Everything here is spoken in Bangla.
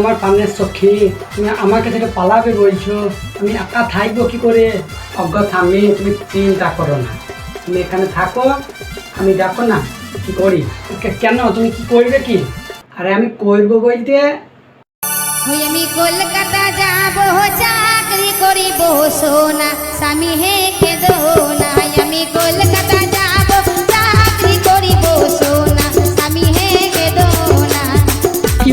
আমার প্রাণের সখী তুমি আমাকে থেকে পালাবে বলছো। আমি একা থাকব কি করে? অজ্ঞ থামি তুমি চিন্তা করো না। তুমি এখানে থাকো আমি দেখো না কি করি। কেন? তুমি কি করবে কি? আরে আমি করব বলতে। আমি কলকাতা যাব চাকরি করিব সোনা স্বামী হে খেদো না। আমি কলকাতা যাব চাকরি করিব সোনা স্বামী হে খেদো না। কি